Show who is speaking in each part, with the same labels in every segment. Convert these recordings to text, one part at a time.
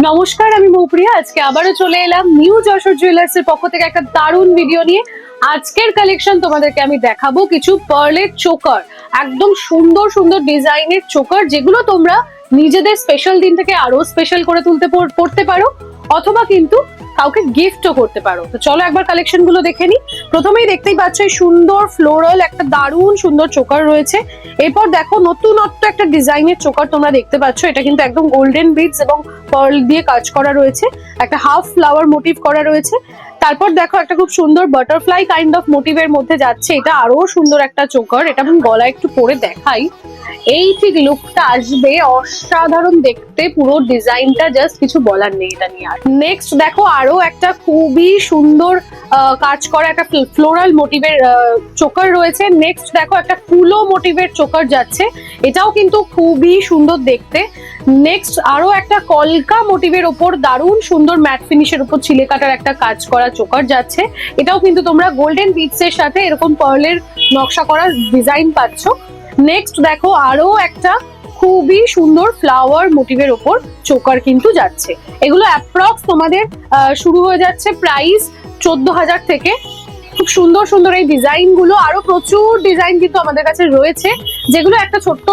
Speaker 1: নমস্কার, আমি মৌপ্রিয়া। আজকে আবারও চলে এলাম নিউ যশোর জুয়েলার্স এর পক্ষ থেকে একটা দারুণ ভিডিও নিয়ে। আজকের কালেকশন তোমাদেরকে আমি দেখাবো কিছু পার্লের চোকার একদম সুন্দর সুন্দর ডিজাইনের চোকার যেগুলো তোমরা নিজেদের স্পেশাল দিন থেকে আরও স্পেশাল করে তুলতে পড়তে পারো। অথবা কিন্তু কাউকে গিফটও করতে পারো। তো চলো একবার কালেকশনগুলো দেখে নি। প্রথমেই দেখতেই পাচ্ছ সুন্দর ফ্লোরাল একটা দারুণ সুন্দর চোকার রয়েছে। এরপর দেখো নতুনত্ব একটা ডিজাইনের চোকার তোমরা দেখতে পাচ্ছ। এটা কিন্তু একদম গোল্ডেন বিডস এবং পার্ল দিয়ে কাজ করা রয়েছে। একটা হাফ ফ্লাওয়ার মোটিভ করা রয়েছে। তারপর দেখো একটা খুব সুন্দর বাটারফ্লাই কাইন্ড অফ মোটিভের মধ্যে যাচ্ছে। এটা আরও সুন্দর একটা চোকার। এটা আমি গলায় একটু পরে দেখাই। এই ঠিক লুকটা আসবে অসাধারণ দেখতে, পুরো ডিজাইনটা জাস্ট কিছু বলার নেই এটা নিয়ে। আর নেক্সট দেখো আরও একটা খুবই সুন্দর কাজ করা একটা ফ্লোরাল মোটিভের চোকার রয়েছে। নেক্সট দেখো একটা কুলো মোটিভের চোকার যাচ্ছে। এটাও কিন্তু খুবই সুন্দর দেখতে। নেক্সট আরও একটা কলকা মোটিভের ওপর দারুণ সুন্দর ম্যাট ফিনিশের উপর ছিলে কাটার একটা কাজ করা চোকার যাচ্ছে। এটাও কিন্তু তোমরা গোল্ডেন বিটস এর সাথে এরকম পার্লের নকশা করা ডিজাইন পাচ্ছ। নেক্সট দেখো, আরও একটা খুবই সুন্দর ফ্লাওয়ার মোটিভের ওপর চোকার কিন্তু যাচ্ছে। এগুলো অ্যাপ্রক্স তোমাদের শুরু হয়ে যাচ্ছে প্রাইস চোদ্দ হাজার থেকে। খুব সুন্দর সুন্দর এই ডিজাইনগুলো আরও প্রচুর ডিজাইন কিন্তু আমাদের কাছে রয়েছে, যেগুলো একটা ছোট্ট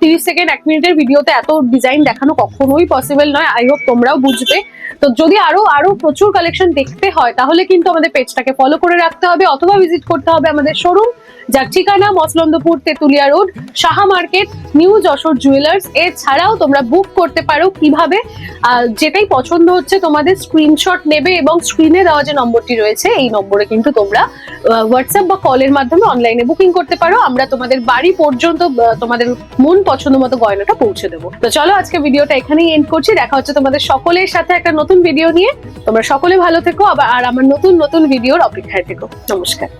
Speaker 1: তিরিশ সেকেন্ড, এক মিনিটের ভিডিওতে এত ডিজাইন দেখানো কখনোই পসিবল নয়। আই হোপ তোমরাও বুঝবে। তো যদি আরও আরও প্রচুর কালেকশন দেখতে হয়, তাহলে কিন্তু আমাদের পেজটাকে ফলো করে রাখতে হবে, অথবা ভিজিট করতে হবে আমাদের শোরুম যার ঠিকানা Masalandapur Tetulia road, Saha market, new Jessore jewellers. এছাড়াও তোমরা বুক করতে পারো কীভাবে। যেটাই পছন্দ হচ্ছে তোমাদের স্ক্রিনশট নেবে এবং স্ক্রিনে দেওয়া যে নম্বরটি রয়েছে, এই নম্বরে কিন্তু তোমরা হোয়াটসঅ্যাপ বা কলের মাধ্যমে অনলাইনে বুকিং করতে পারো। আমরা তোমাদের বাড়ি পর্যন্ত তোমাদের মন পছন্দ মতো গয়নাটা পৌঁছে দেবো। তো চলো আজকে ভিডিওটা এখানেই এন্ড করছি। দেখা হচ্ছে তোমাদের সকলের সাথে একটা নতুন ভিডিও নিয়ে। তোমরা সকলে ভালো থেকো। আবার, আর আমার নতুন নতুন ভিডিওর অপেক্ষায় থেকো। নমস্কার।